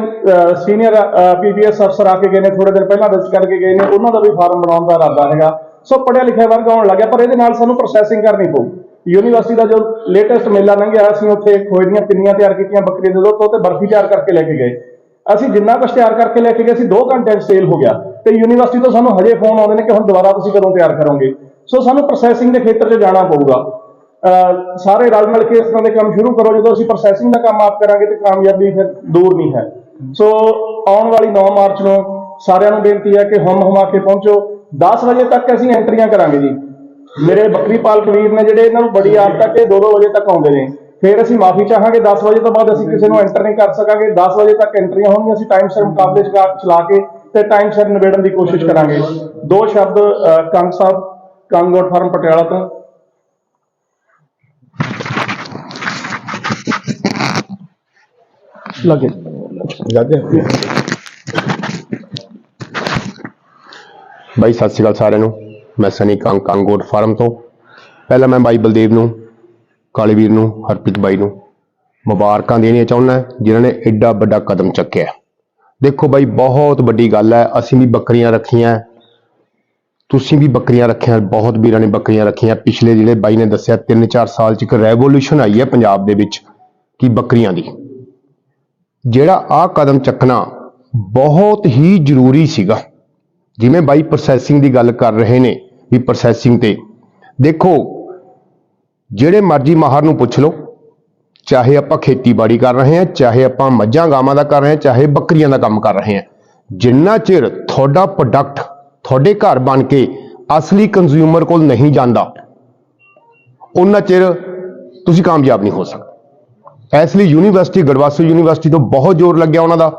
ਸੀਨੀਅਰ ਪੀਪੀਐਸ ਅਫਸਰ ਆ ਕੇ ਗਏ ਨੇ ਥੋੜੇ ਦਿਨ ਪਹਿਲਾਂ ਵਿਜ਼ਿਟ ਕਰਕੇ ਗਏ ਨੇ। ਉਹਨਾਂ ਦਾ ਵੀ ਫਾਰਮ ਬਣਾਉਣ ਦਾ ਇਰਾਦਾ ਹੈਗਾ। ਸੋ ਪੜਿਆ ਲਿਖਿਆ ਵਰਗ ਆਉਣ ਲੱਗਿਆ, ਪਰ ਇਹਦੇ ਨਾਲ ਸਾਨੂੰ ਪ੍ਰੋਸੈਸਿੰਗ ਕਰਨੀ ਪਊ। ਯੂਨੀਵਰਸਿਟੀ ਦਾ ਜੋ ਲੇਟੈਸਟ ਮੇਲਾ ਲੰਘਿਆ, ਅਸੀਂ ਉੱਥੇ ਖੋਏ ਦੀਆਂ ਪਿੰਨੀਆਂ ਤਿਆਰ ਕੀਤੀਆਂ ਬੱਕਰੀ ਦੇ ਦੁੱਧ ਤੋਂ ਤੇ ਬਰਫੀ ਤਿਆਰ ਕਰਕੇ ਲੈ ਕੇ ਗਏ। ਅਸੀਂ ਜਿੰਨਾ ਕੁਛ ਤਿਆਰ ਕਰਕੇ ਲੈ ਕੇ ਗਏ ਸੀ 2 ਘੰਟੇ 'ਚ ਸੇਲ ਹੋ ਗਿਆ। ਤੇ ਯੂਨੀਵਰਸਿਟੀ ਤੋਂ ਸਾਨੂੰ ਹਜੇ ਫੋਨ ਆਉਂਦੇ ਨੇ ਕਿ ਹੁਣ ਦੁਬਾਰਾ ਤੁਸੀਂ ਕਦੋਂ ਤਿਆਰ ਕਰੋਗੇ। ਸੋ ਸਾਨੂੰ ਪ੍ਰੋਸੈਸਿੰਗ ਦੇ ਖੇਤਰ 'ਚ ਜਾਣਾ ਪਊਗਾ। ਸਾਰੇ ਰਲ ਮਿਲ ਕੇ ਇਸ ਤਰ੍ਹਾਂ ਦੇ ਕੰਮ ਸ਼ੁਰੂ ਕਰੋ। ਜਦੋਂ ਅਸੀਂ ਪ੍ਰੋਸੈਸਿੰਗ ਦਾ ਕੰਮ ਆਪ ਕਰਾਂਗੇ ਤੇ ਕਾਮਯਾਬੀ ਫਿਰ ਦੂਰ ਨਹੀਂ ਹੈ। ਸੋ ਆਉਣ ਵਾਲੀ 9 ਮਾਰਚ ਨੂੰ ਸਾਰਿਆਂ ਨੂੰ ਬੇਨਤੀ ਹੈ ਕਿ ਹਮ ਹਮਾ ਕੇ ਪਹੁੰਚੋ। 10 ਵਜੇ ਤੱਕ ਅਸੀਂ ਐਂਟਰੀਆਂ ਕਰਾਂਗੇ ਜੀ। ਮੇਰੇ ਬੱਕਰੀਪਾਲ ਪਾਲਕ ਨੇ ਜਿਹੜੇ ਇਹਨਾਂ ਨੂੰ ਬੜੀ ਆਦਤ ਹੈ ਕਿ 2-2 ਵਜੇ ਤੱਕ ਆਉਂਦੇ ਨੇ। ਫਿਰ ਅਸੀਂ ਮਾਫੀ ਚਾਹਾਂਗੇ 10 ਵਜੇ ਤੋਂ ਬਾਅਦ ਅਸੀਂ ਕਿਸੇ ਨੂੰ ਐਂਟਰ ਨਹੀਂ ਕਰ ਸਕਾਂਗੇ। 10 ਵਜੇ ਤੱਕ ਐਂਟਰੀਆਂ ਹੋਣਗੀਆਂ, ਅਸੀਂ ਟਾਈਮ ਸਿਰ ਮੁਕਾਬਲੇ ਚਲਾ ਚਲਾ ਕੇ ਤੇ ਟਾਈਮ ਸਿਰ ਨਿਬੇੜਨ ਦੀ ਕੋਸ਼ਿਸ਼ ਕਰਾਂਗੇ। ਦੋ ਸ਼ਬਦ ਕੰਗ ਸਾਹਿਬ ਕੰਗੋਟ ਫਾਰਮ ਪਟਿਆਲਾ ਤੋਂ। ਲੱਗੇ। ਬਾਈ, ਸਤਿ ਸ਼੍ਰੀ ਅਕਾਲ ਸਾਰਿਆਂ ਨੂੰ। ਮੈਂ ਸਨੀ ਕੰਗ ਕੰਗੋਟ ਫਾਰਮ ਤੋਂ। ਪਹਿਲਾਂ ਮੈਂ ਬਾਈ ਬਲਦੇਵ ਨੂੰ ਕਾਲੇ ਵੀਰ ਨੂੰ, ਹਰਪ੍ਰੀਤ ਬਾਈ ਨੂੰ ਮੁਬਾਰਕਾਂ ਦੇਣੀਆਂ ਚਾਹੁੰਦਾ ਜਿਨ੍ਹਾਂ ਨੇ ਐਡਾ ਵੱਡਾ ਕਦਮ ਚੱਕਿਆ ਦੇਖੋ ਬਾਈ, ਬਹੁਤ ਵੱਡੀ ਗੱਲ ਹੈ, ਅਸੀਂ ਵੀ ਬੱਕਰੀਆਂ ਰੱਖੀਆਂ ਤੁਸੀਂ ਵੀ ਬੱਕਰੀਆਂ ਰੱਖੀਆਂ, ਬਹੁਤ ਵੀਰਾਂ ਨੇ ਬੱਕਰੀਆਂ ਰੱਖੀਆਂ। ਪਿਛਲੇ ਜਿਹੜੇ ਬਾਈ ਨੇ ਦੱਸਿਆ 3-4 ਸਾਲ ਚ ਇੱਕ ਰੈਵੋਲੂਸ਼ਨ ਆਈ ਹੈ ਪੰਜਾਬ ਦੇ ਵਿੱਚ, ਕਿ ਬੱਕਰੀਆਂ ਦੀ। ਜਿਹੜਾ ਆਹ ਕਦਮ ਚੱਕਣਾ ਬਹੁਤ ਹੀ ਜ਼ਰੂਰੀ ਸੀਗਾ। ਜਿਵੇਂ ਬਾਈ ਪ੍ਰੋਸੈਸਿੰਗ ਦੀ ਗੱਲ ਕਰ ਰਹੇ ਨੇ, ਵੀ ਪ੍ਰੋਸੈਸਿੰਗ ਤੇ। ਦੇਖੋ ਜਿਹੜੇ ਮਰਜ਼ੀ ਮਾਹਰ ਨੂੰ ਪੁੱਛ ਲਓ, ਚਾਹੇ ਆਪਾਂ ਖੇਤੀਬਾੜੀ ਕਰ ਰਹੇ ਹਾਂ, ਚਾਹੇ ਆਪਾਂ ਮੱਝਾਂ ਗਾਵਾਂ ਦਾ ਕਰ ਰਹੇ ਹਾਂ, ਚਾਹੇ ਬੱਕਰੀਆਂ ਦਾ ਕੰਮ ਕਰ ਰਹੇ ਹਾਂ, ਜਿੰਨਾ ਚਿਰ ਤੁਹਾਡਾ ਪ੍ਰੋਡਕਟ ਤੁਹਾਡੇ ਘਰ ਬਣ ਕੇ ਅਸਲੀ ਕੰਜ਼ਿਊਮਰ ਕੋਲ ਨਹੀਂ ਜਾਂਦਾ ਉਹਨਾਂ ਚਿਰ ਤੁਸੀਂ ਕਾਮਯਾਬ ਨਹੀਂ ਹੋ ਸਕਦੇ। ਇਸ ਲਈ ਯੂਨੀਵਰਸਿਟੀ ਗੜਵਾਸੂ ਯੂਨੀਵਰਸਿਟੀ ਤੋਂ ਬਹੁਤ ਜ਼ੋਰ ਲੱਗਿਆ ਉਹਨਾਂ ਦਾ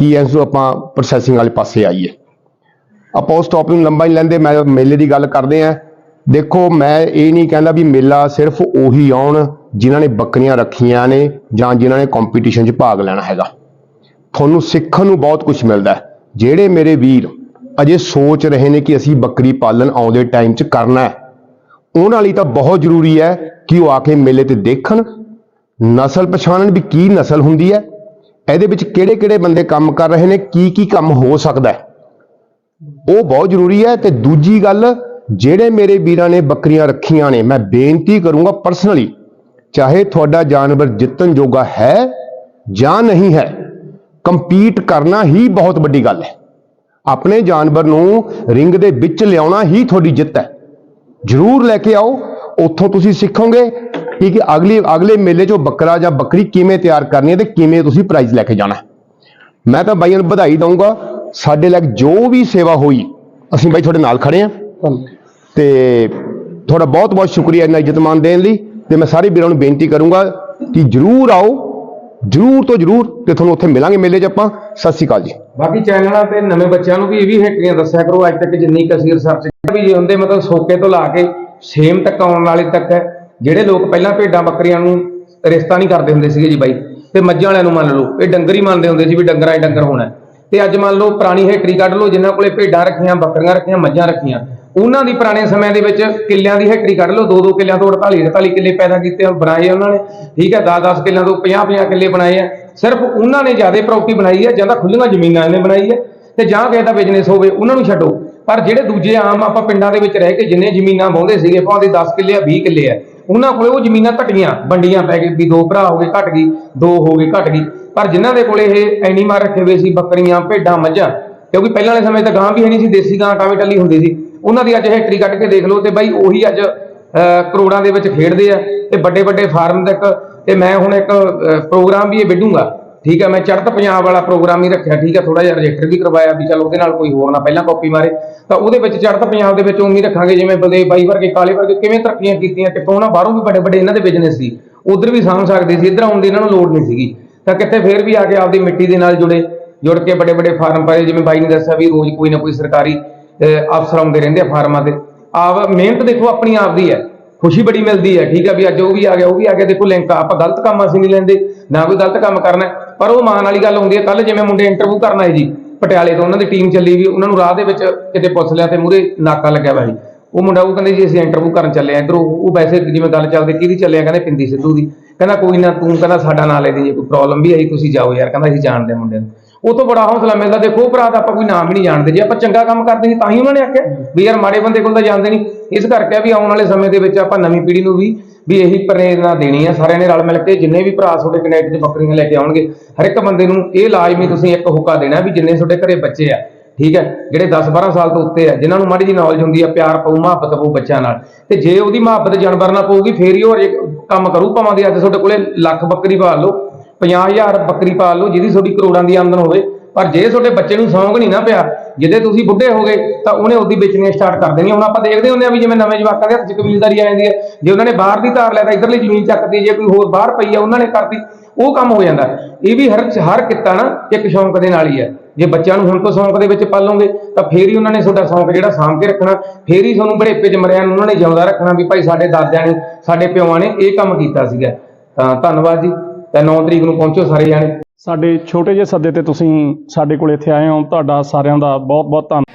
ਕਿ ਇਸ ਨੂੰ ਆਪਾਂ ਪ੍ਰੋਸੈਸਿੰਗ ਵਾਲੇ ਪਾਸੇ ਆਈਏ। ਆਪਾਂ ਉਸ ਟੌਪਿਕ ਨੂੰ ਲੰਬਾ ਨਹੀਂ ਲੈਂਦੇ, ਮੈਂ ਮੇਲੇ ਦੀ ਗੱਲ ਕਰਦੇ ਆ ਦੇਖੋ, ਮੈਂ ਇਹ ਨਹੀਂ ਕਹਿੰਦਾ ਵੀ ਮੇਲਾ ਸਿਰਫ ਉਹੀ ਆਉਣ ਜਿਨ੍ਹਾਂ ਨੇ ਬੱਕਰੀਆਂ ਰੱਖੀਆਂ ਨੇ ਜਾਂ ਜਿਨ੍ਹਾਂ ਨੇ ਕੰਪੀਟੀਸ਼ਨ 'ਚ ਭਾਗ ਲੈਣਾ ਹੈਗਾ। ਤੁਹਾਨੂੰ ਸਿੱਖਣ ਨੂੰ ਬਹੁਤ ਕੁਝ ਮਿਲਦਾ ਹੈ। ਜਿਹੜੇ ਮੇਰੇ ਵੀਰ ਅਜੇ ਸੋਚ ਰਹੇ ਨੇ ਕਿ ਅਸੀਂ ਬੱਕਰੀ ਪਾਲਣ ਆਉਂਦੇ ਟਾਈਮ 'ਚ ਕਰਨਾ ਹੈ, ਉਹਨਾਂ ਲਈ ਤਾਂ ਬਹੁਤ ਜ਼ਰੂਰੀ ਹੈ ਕਿ ਉਹ ਆ ਕੇ ਮੇਲੇ ਤੇ ਦੇਖਣ, ਨਸਲ ਪਛਾਣਨ ਵੀ ਕੀ ਨਸਲ ਹੁੰਦੀ ਹੈ, ਇਹਦੇ ਵਿੱਚ ਕਿਹੜੇ ਕਿਹੜੇ ਬੰਦੇ ਕੰਮ ਕਰ ਰਹੇ ਨੇ ਕੀ ਕੀ ਕੰਮ ਹੋ ਸਕਦਾ ਹੈ। ਉਹ ਬਹੁਤ ਜ਼ਰੂਰੀ ਹੈ ਤੇ ਦੂਜੀ ਗੱਲ ਜਿਹੜੇ ਮੇਰੇ ਵੀਰਾਂ ਨੇ ਬੱਕਰੀਆਂ ਰੱਖੀਆਂ ਨੇ, ਮੈਂ ਬੇਨਤੀ ਕਰੂੰਗਾ ਪਰਸਨਲੀ ਚਾਹੇ ਤੁਹਾਡਾ ਜਾਨਵਰ ਜਿੱਤਣ ਜੋਗਾ ਹੈ ਜਾਂ ਨਹੀਂ ਹੈ ਕੰਪੀਟ ਕਰਨਾ ਹੀ ਬਹੁਤ ਵੱਡੀ ਗੱਲ ਹੈ। ਆਪਣੇ ਜਾਨਵਰ ਨੂੰ ਰਿੰਗ ਦੇ ਵਿੱਚ ਲਿਆਉਣਾ ਹੀ ਤੁਹਾਡੀ ਜਿੱਤ ਹੈ। ਜ਼ਰੂਰ ਲੈ ਕੇ ਆਓ, ਉੱਥੋਂ ਤੁਸੀਂ ਸਿੱਖੋਗੇ ਕਿ ਅਗਲੀ, ਅਗਲੇ ਮੇਲੇ 'ਚੋਂ ਬੱਕਰਾ ਜਾਂ ਬੱਕਰੀ ਕਿਵੇਂ ਤਿਆਰ ਕਰਨੀ ਹੈ ਤੇ ਕਿਵੇਂ ਤੁਸੀਂ ਪ੍ਰਾਈਜ਼ ਲੈ ਕੇ ਜਾਣਾ ਮੈਂ ਤਾਂ ਬਾਈਆਂ ਨੂੰ ਵਧਾਈ ਦਊਂਗਾ, ਸਾਡੇ ਲਈ ਜੋ ਵੀ ਸੇਵਾ ਹੋਈ, ਅਸੀਂ ਬਾਈ ਤੁਹਾਡੇ ਨਾਲ ਖੜੇ ਹਾਂ। ਤੇ ਤੁਹਾਡਾ ਬਹੁਤ ਬਹੁਤ ਸ਼ੁਕਰੀਆ ਇਹਨਾਂ ਇੱਜ਼ਤ ਮਾਨ ਦੇਣ ਲਈ ਤੇ ਮੈਂ ਸਾਰੇ ਵੀਰਾਂ ਨੂੰ ਬੇਨਤੀ ਕਰੂੰਗਾ ਕਿ ਜਰੂਰ ਆਓ, ਜਰੂਰ ਤੋਂ ਜਰੂਰ ਤੇ ਤੁਹਾਨੂੰ ਉੱਥੇ ਮਿਲਾਂਗੇ ਮੇਲੇ 'ਚ ਆਪਾਂ। ਸਤਿ ਸ਼੍ਰੀ ਅਕਾਲ ਜੀ। ਬਾਕੀ ਚੈਨਲਾਂ ਤੇ ਨਵੇਂ ਬੱਚਿਆਂ ਨੂੰ ਵੀ ਇਹ ਵੀ ਹੈਕਰੀਆਂ ਦੱਸਿਆ ਕਰੋ, ਅੱਜ ਤੱਕ ਜਿੰਨੀ ਕਸੀ ਅਸੀਂ ਰਿਸਰਚ ਵੀ ਜੇ ਹੁੰਦੇ ਮਤਲਬ ਸੋਕੇ ਤੋਂ ਲਾ ਕੇ ਸੇਮ ਤੱਕ ਆਉਣ ਵਾਲੇ ਤੱਕ ਹੈ, ਜਿਹੜੇ ਲੋਕ ਪਹਿਲਾਂ ਭੇਡਾਂ ਬੱਕਰੀਆਂ ਨੂੰ ਰਿਸ਼ਤਾ ਨਹੀਂ ਕਰਦੇ ਹੁੰਦੇ ਸੀਗੇ ਜੀ ਬਾਈ, ਤੇ ਮੱਝਾਂ ਵਾਲਿਆਂ ਨੂੰ ਮੰਨ ਲਓ, ਇਹ ਡੰਗਰ ਹੀ ਮੰਨਦੇ ਹੁੰਦੇ ਸੀ ਵੀ ਡੰਗਰਾਂ ਹੀ ਡੰਗਰ ਹੋਣਾ ਤੇ ਅੱਜ ਮੰਨ ਲਓ ਪੁਰਾਣੀ ਹੈਕਰੀ ਕੱਢ ਲਓ, ਜਿਨ੍ਹਾਂ ਕੋਲੇ ਭੇਡਾਂ ਰੱਖੀਆਂ, ਬੱਕਰੀਆਂ ਰੱਖੀਆਂ, ਮੱਝਾਂ ਰੱਖੀਆਂ ਉਹਨਾਂ ਦੀ ਪੁਰਾਣੇ ਸਮਿਆਂ ਦੇ ਵਿੱਚ ਕਿੱਲਿਆਂ ਦੀ ਹੈਕਰੀ ਕੱਢ ਲਓ ਦੋ ਦੋ ਕਿੱਲਿਆਂ ਤੋਂ 48 48 ਕਿੱਲੇ ਪੈਦਾ ਕੀਤੇ ਬਣਾਏ ਉਹਨਾਂ ਨੇ, ਠੀਕ ਹੈ 10 10 ਕਿੱਲਿਆਂ ਤੋਂ 50 50 ਕਿੱਲੇ ਬਣਾਏ ਆ। ਸਿਰਫ ਉਹਨਾਂ ਨੇ ਜ਼ਿਆਦਾ ਪ੍ਰਾਪਰਟੀ ਬਣਾਈ ਹੈ ਜਾਂ ਤਾਂ ਖੁੱਲੀਆਂ ਜ਼ਮੀਨਾਂ ਇਹਨੇ ਬਣਾਈ ਹੈ ਤੇ ਜਾਂ ਕਿਸੇ ਦਾ ਬਿਜ਼ਨਸ ਹੋਵੇ, ਉਹਨਾਂ ਨੂੰ ਛੱਡੋ। ਪਰ ਜਿਹੜੇ ਦੂਜੇ ਆਮ ਆਪਾਂ ਪਿੰਡਾਂ ਦੇ ਵਿੱਚ ਰਹਿ ਕੇ ਜਿੰਨੇ ਜ਼ਮੀਨਾਂ ਵਾਹੁੰਦੇ ਸੀਗੇ ਭਾਵੇਂ 10 ਕਿੱਲੇ ਆ 20 ਕਿੱਲੇ ਆ, ਉਹਨਾਂ ਕੋਲੇ ਉਹ ਜ਼ਮੀਨਾਂ ਘਟੀਆਂ, ਵੰਡੀਆਂ ਪੈ ਗਈ ਵੀ ਦੋ ਭਰਾ ਹੋ ਗਏ, ਘਟ ਗਈ, ਦੋ ਹੋ ਗਏ, ਘਟ ਗਈ। ਪਰ ਜਿਨ੍ਹਾਂ ਦੇ ਕੋਲੇ ਇਹ ਐਨੀਮਲ ਰੱਖੇ ਹੋਏ ਸੀ, ਬੱਕਰੀਆਂ, ਭੇਡਾਂ, ਮੱਝਾਂ, ਕਿਉਂਕਿ ਪਹਿਲਾਂ ਵਾਲੇ ਸਮੇਂ ਤਾਂ ਗਾਂ ਵੀ ਹੈ ਨਹੀਂ ਸੀ, ਦੇਸੀ ਗਾਂ ਟਾਵੇਂ ਟੱਲੀ ਹੁੰਦੀ ਸੀ। ਉਹਨਾਂ ਦੀ ਅੱਜ ਹਿਸਟਰੀ ਕੱਢ ਕੇ ਦੇਖ ਲਓ ਤੇ ਬਾਈ ਉਹੀ ਅੱਜ ਅਹ, ਕਰੋੜਾਂ ਦੇ ਵਿੱਚ ਖੇਡਦੇ ਆ ਤੇ ਵੱਡੇ ਵੱਡੇ ਫਾਰਮ ਤੱਕ ਤੇ ਮੈਂ ਹੁਣ ਇੱਕ ਪ੍ਰੋਗਰਾਮ ਵੀ ਇਹ ਵਿੱਢੂਗਾ। ਠੀਕ ਹੈ ਮੈਂ ਚੜ੍ਹਤ ਪੰਜਾਬ ਵਾਲਾ ਪ੍ਰੋਗਰਾਮ ਹੀ ਰੱਖਿਆ। ਠੀਕ ਹੈ ਥੋੜਾ ਜਿਹਾ ਰਜਿਸਟਰ ਵੀ ਕਰਵਾਇਆ ਵੀ ਚਲ ਉਹਦੇ ਨਾਲ ਕੋਈ ਹੋਰ ਨਾ ਪਹਿਲਾਂ ਕਾਪੀ ਮਾਰੇ। ਤਾਂ ਉਹਦੇ ਵਿੱਚ ਚੜ੍ਹਤ ਪੰਜਾਬ ਦੇ ਵਿੱਚ ਉਮੀ ਰੱਖਾਂਗੇ ਜਿਵੇਂ ਬਲਦੇਵ ਬਾਈ ਵਰਗੇ ਕਾਲੇ ਵਰਗੇ ਕਿਵੇਂ ਤਰੱਕੀਆਂ ਕੀਤੀਆਂ ਕਿਤੋਂ ਨਾ ਬਾਹਰੋਂ ਵੀ ਵੱਡੇ ਵੱਡੇ ਇਹਨਾਂ ਦੇ ਬਿਜ਼ਨਸ ਸੀ। ਉਧਰ ਵੀ ਸਾਂਭ ਸਕਦੇ ਸੀ ਇੱਧਰ ਆਉਣ ਦੀ ਇਹਨਾਂ ਨੂੰ ਲੋੜ ਨਹੀਂ ਸੀਗੀ। ਤਾਂ ਕਿਤੇ ਫੇਰ ਵੀ ਆ ਕੇ ਆਪਦੀ ਮਿੱਟੀ ਦੇ ਨਾਲ ਜੁੜੇ ਜੁੜ ਕੇ ਵੱਡੇ ਵੱਡੇ ਫਾਰਮ ਪਾਏ ਜਿਵੇਂ ਬਾਈ ਨੇ ਦੱਸਿਆ ਵੀ ਰੋਜ਼ ਕੋਈ ਨਾ ਕੋਈ ਸਰਕਾਰੀ ਅਫਸਰ ਆਉਂਦੇ ਰਹਿੰਦੇ ਆ ਫਾਰਮਾਂ ਤੇ। ਆਪ ਮਿਹਨਤ ਦੇਖੋ, ਆਪਣੀ ਆਪ ਦੀ ਹੈ। ਖੁਸ਼ੀ ਬੜੀ ਮਿਲਦੀ ਹੈ, ਠੀਕ ਹੈ ਵੀ ਅੱਜ ਉਹ ਵੀ ਆ ਗਿਆ, ਉਹ ਵੀ ਆ ਗਿਆ। ਦੇਖੋ, ਲਿੰਕ ਆਪਾਂ ਗਲਤ ਕੰਮ ਅਸੀਂ ਨਹੀਂ ਲੈਂਦੇ, ਨਾ ਕੋਈ ਗਲਤ ਕੰਮ ਕਰਨਾ ਪਰ ਉਹ ਮਾਣ ਵਾਲੀ ਗੱਲ ਹੁੰਦੀ ਹੈ ਕੱਲ ਜਿਵੇਂ ਮੁੰਡੇ ਇੰਟਰਵਿਊ ਕਰਨ ਆਏ ਜੀ, ਪਟਿਆਲੇ ਤੋਂ ਉਹਨਾਂ ਦੀ ਟੀਮ ਚੱਲੀ ਵੀ, ਉਹਨਾਂ ਨੂੰ ਰਾਹ ਦੇ ਵਿੱਚ ਕਿਤੇ ਪੁੱਛ ਲਿਆ ਤੇ ਮੂਰੇ ਨਾਕਾ ਲੱਗਿਆ ਵਾ ਜੀ। ਉਹ ਮੁੰਡਾ ਉਹ ਕਹਿੰਦੇ ਜੀ, ਅਸੀਂ ਇੰਟਰਵਿਊ ਕਰਨ ਚੱਲੇ ਆ ਇਧਰੋਂ ਉਹ ਵੈਸੇ ਜਿਵੇਂ ਗੱਲ ਚੱਲਦੀ, ਕਿਹਦੀ ਚੱਲੇ ਆ? ਕਹਿੰਦੇ ਪਿੰਦੀ ਸਿੱਧੂ ਦੀ। ਕਹਿੰਦਾ ਕੋਈ ਨਾ, ਤੂੰ ਕਹਿੰਦਾ ਸਾਡਾ ਨਾਂ ਲੈ ਦੇ, ਜੇ ਕੋਈ ਪ੍ਰੋਬਲਮ ਵੀ ਆਈ, ਤੁਸੀਂ ਜਾਓ ਯਾਰ। ਕਹਿੰਦਾ ਅਸੀਂ ਜਾਣਦੇ ਹਾਂ ਮੁੰਡੇ ਨੂੰ। ਉਹ ਤੋਂ ਬੜਾ ਹੌਸਲਾ ਮਿਲਦਾ, ਦੇਖੋ ਭਰਾ ਦਾ ਆਪਾਂ ਕੋਈ ਨਾਮ ਵੀ ਨਹੀਂ ਜਾਣਦੇ, ਜੇ ਆਪਾਂ ਚੰਗਾ ਕੰਮ ਕਰਦੇ ਸੀ ਤਾਂ ਹੀ ਉਹਨਾਂ ਨੇ ਆਖਿਆ ਵੀ ਯਾਰ ਮਾੜੇ ਬੰਦੇ ਕੋਲ ਤਾਂ ਜਾਂਦੇ ਨਹੀਂ। ਇਸ ਕਰਕੇ ਵੀ ਆਉਣ ਵਾਲੇ ਸਮੇਂ ਦੇ ਵਿੱਚ ਆਪਾਂ ਨਵੀਂ ਪੀੜ੍ਹੀ ਨੂੰ ਵੀ ਵੀ ਇਹੀ ਪ੍ਰੇਰਨਾ ਦੇਣੀ ਆ ਸਾਰਿਆਂ ਨੇ ਰਲ ਮਿਲ ਕੇ, ਜਿੰਨੇ ਵੀ ਭਰਾ ਤੁਹਾਡੇ ਕਨੈਕਟ 'ਚ ਬੱਕਰੀਆਂ ਲੈ ਕੇ ਆਉਣਗੇ, ਹਰ ਇੱਕ ਬੰਦੇ ਨੂੰ ਇਹ ਲਾਜ਼ਮੀ ਤੁਸੀਂ ਇੱਕ ਹੁਕਾ ਦੇਣਾ ਵੀ ਜਿੰਨੇ ਤੁਹਾਡੇ ਘਰੇ ਬੱਚੇ ਆ, ਠੀਕ ਹੈ, ਜਿਹੜੇ 10-12 ਸਾਲ ਤੋਂ ਉੱਤੇ ਆ, ਜਿਨ੍ਹਾਂ ਨੂੰ ਮਾੜੀ ਜੀ ਨੌਲੇਜ ਹੁੰਦੀ ਆ, ਪਿਆਰ ਪਊ ਮੁਹੱਬਤ ਪਊ ਬੱਚਿਆਂ ਨਾਲ। ਤੇ ਜੇ ਉਹਦੀ ਮੁਹੱਬਤ ਜਾਨਵਰ ਨਾਲ ਪਊਗੀ, ਫੇਰ ਹੀ ਉਹ ਕੰਮ ਕਰੂ, ਭਾਵੇਂ ਦੀ ਅੱਜ ਤੁਹਾਡੇ ਕੋਲੇ ਲੱਖ ਬੱਕਰੀ ਪਾਲ ਲਓ। 50000 ਬੱਕਰੀ ਪਾਲ ਲਓ, ਜਿਹਦੀ ਤੁਹਾਡੀ ਕਰੋੜਾਂ ਦੀ ਆਮਦਨ ਹੋਵੇ। ਪਰ ਜੇ ਤੁਹਾਡੇ ਬੱਚੇ ਨੂੰ ਸ਼ੌਂਕ ਨਹੀਂ ਨਾ ਪਿਆ, ਜਿਹਦੇ ਤੁਸੀਂ ਬੁੱਢੇ ਹੋ ਗਏ, ਤਾਂ ਉਹਨੇ ਉਹਦੀ ਵੇਚਣੀਆਂ ਸਟਾਰਟ ਕਰ ਦੇਣੀਆਂ। ਹੁਣ ਆਪਾਂ ਦੇਖਦੇ ਹੁੰਦੇ ਆ ਵੀ ਜਿਵੇਂ ਨਵੇਂ ਜਵਾਕਾਂ ਦੇ ਹੱਥ 'ਚ ਕਬੀਲਦਾਰੀ ਆ ਜਾਂਦੀ ਹੈ, ਜੇ ਉਹਨਾਂ ਨੇ ਬਾਹਰ ਦੀ ਧਾਰ ਲੈ ਤਾਂ ਇਧਰਲੀ ਜ਼ਮੀਨ ਚੱਕਦੀ ਜੇ ਕੋਈ ਹੋਰ ਬਾਹਰ ਪਈ ਆ, ਉਹਨਾਂ ਨੇ ਕਰਦੀ ਉਹ ਕੰਮ ਹੋ ਜਾਂਦਾ। ਇਹ ਵੀ ਹਰ ਹਰ ਕਿੱਤਾ ਨਾ ਇੱਕ ਸ਼ੌਂਕ ਦੇ ਨਾਲ ਹੀ ਹੈ। ਜੇ ਬੱਚਿਆਂ ਨੂੰ ਹੁਣ ਤੋਂ ਸ਼ੌਂਕ ਦੇ ਵਿੱਚ ਪਾਲੋਗੇ, ਤਾਂ ਫੇਰ ਹੀ ਉਹਨਾਂ ਨੇ ਤੁਹਾਡਾ ਸ਼ੌਂਕ ਜਿਹੜਾ ਸਾਂਭ ਕੇ ਰੱਖਣਾ, ਫੇਰ ਹੀ ਤੁਹਾਨੂੰ ਬੜੇਪੇ 'ਚ ਮਰਿਆਂ ਨੂੰ ਉਹਨਾਂ ਨੇ ਜਿਉਂਦਾ ਰੱਖਣਾ ਵੀ ਭਾਈ ਸਾਡੇ ਦਾਦਿਆਂ ਨੇ, ਸਾਡੇ ਪਿਓਾਂ ਨੇ ਇਹ ਕੰਮ ਕੀਤਾ ਸੀਗਾ। ਤਾਂ ਧੰਨਵਾਦ ਜੀ। ਤੇ 9 ਤਰੀਕ ਨੂੰ ਪਹੁੰਚੋ ਸਾਰੇ ਜਾਣੇ। ਸਾਡੇ ਛੋਟੇ ਜਿਹੇ ਸੱਦੇ ਤੇ ਤੁਸੀਂ ਸਾਡੇ ਕੋਲ ਇੱਥੇ ਆਏ ਹੋ। ਤੁਹਾਡਾ ਸਾਰਿਆਂ ਦਾ ਬਹੁਤ ਬਹੁਤ ਧੰਨਵਾਦ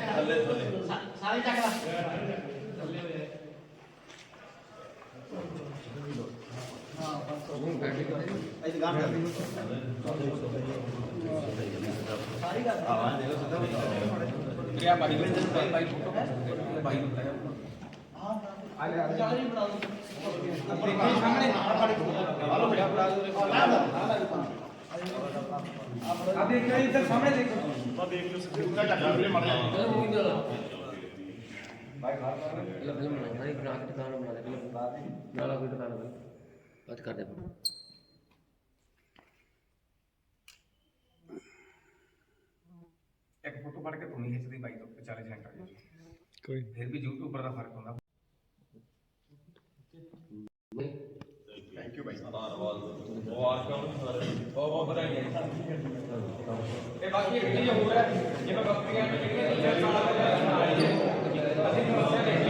ਬਾਤ ਕਰਦੇ ਇੱਕ ਫੋਟੋ ਫੜ ਕੇ ਤੂੰ ਨਹੀਂ ਖਿੱਚਦੀ ਬਾਈ ਤੋਂ ਵਿਚਾਲੇ ਸੈਂਟਰ ਕੋਈ। ਫਿਰ ਵੀ ਯੂਟਿਊਬਰ ਦਾ ਫ਼ਰਕ ਹੁੰਦਾ। ਬਹੁਤ ਬਹੁਤ ਤੇ ਬਾਕੀ ਇੱਕ ਚੀਜ਼ ਹੋਰ ਹੈ ਜਿਵੇਂ ਬੱਕਰੀਆਂ ਜਿਹੜੀਆਂ ਅਸੀਂ ਸਮੱਸਿਆ ਦੇਖੀ